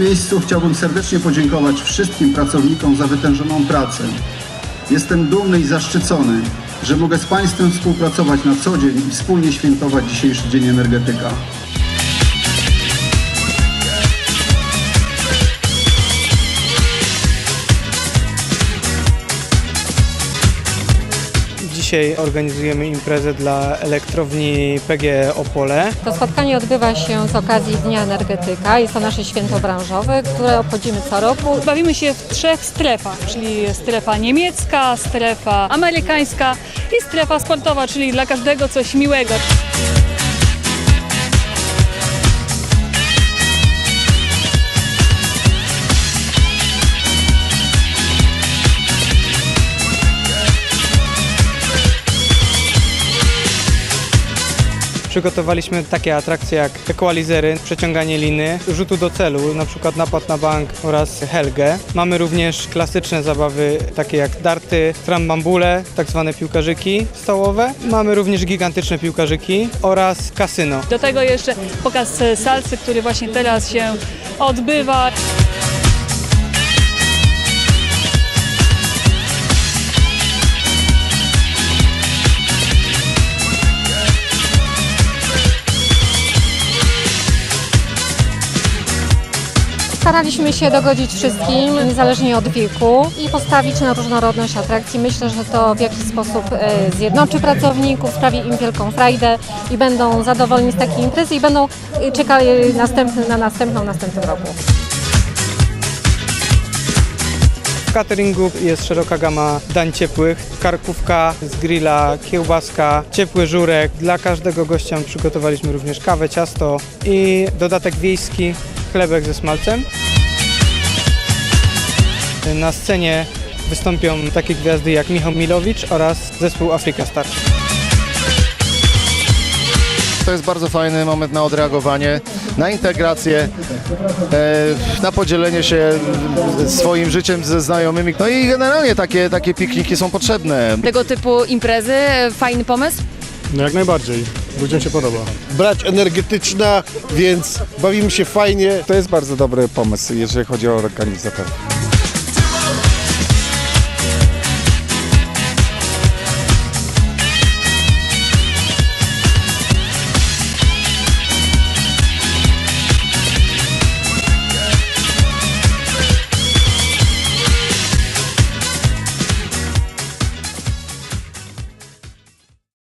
miejscu chciałbym serdecznie podziękować wszystkim pracownikom za wytężoną pracę. Jestem dumny i zaszczycony, że mogę z Państwem współpracować na co dzień i wspólnie świętować dzisiejszy Dzień Energetyka. Dzisiaj organizujemy imprezę dla elektrowni PGE Opole. To spotkanie odbywa się z okazji Dnia Energetyka. Jest to nasze święto branżowe, które obchodzimy co roku. Bawimy się w trzech strefach, czyli strefa niemiecka, strefa amerykańska i strefa sportowa, czyli dla każdego coś miłego. Przygotowaliśmy takie atrakcje jak equalizery, przeciąganie liny, rzutu do celu, na przykład napad na bank oraz helgę. Mamy również klasyczne zabawy takie jak darty, trambambule, tak zwane piłkarzyki stołowe. Mamy również gigantyczne piłkarzyki oraz kasyno. Do tego jeszcze pokaz salsy, który właśnie teraz się odbywa. Staraliśmy się dogodzić wszystkim, niezależnie od wieku i postawić na różnorodność atrakcji. Myślę, że to w jakiś sposób e, zjednoczy pracowników, sprawi im wielką frajdę i będą zadowoleni z takiej imprezy i będą e, czekali następny, na następną następnym roku. W cateringu jest szeroka gama dań ciepłych, karkówka z grilla, kiełbaska, ciepły żurek. Dla każdego gościa przygotowaliśmy również kawę, ciasto i dodatek wiejski, chlebek ze smalcem. Na scenie wystąpią takie gwiazdy jak Michał Milowicz oraz zespół Africa Stars. To jest bardzo fajny moment na odreagowanie, na integrację, e, na podzielenie się swoim życiem ze znajomymi. No i generalnie takie, takie pikniki są potrzebne. tego typu imprezy. Fajny pomysł. No jak najbardziej. Ludziom się podoba. brać energetyczna, więc bawimy się fajnie. To jest bardzo dobry pomysł, jeżeli chodzi o organizatorów.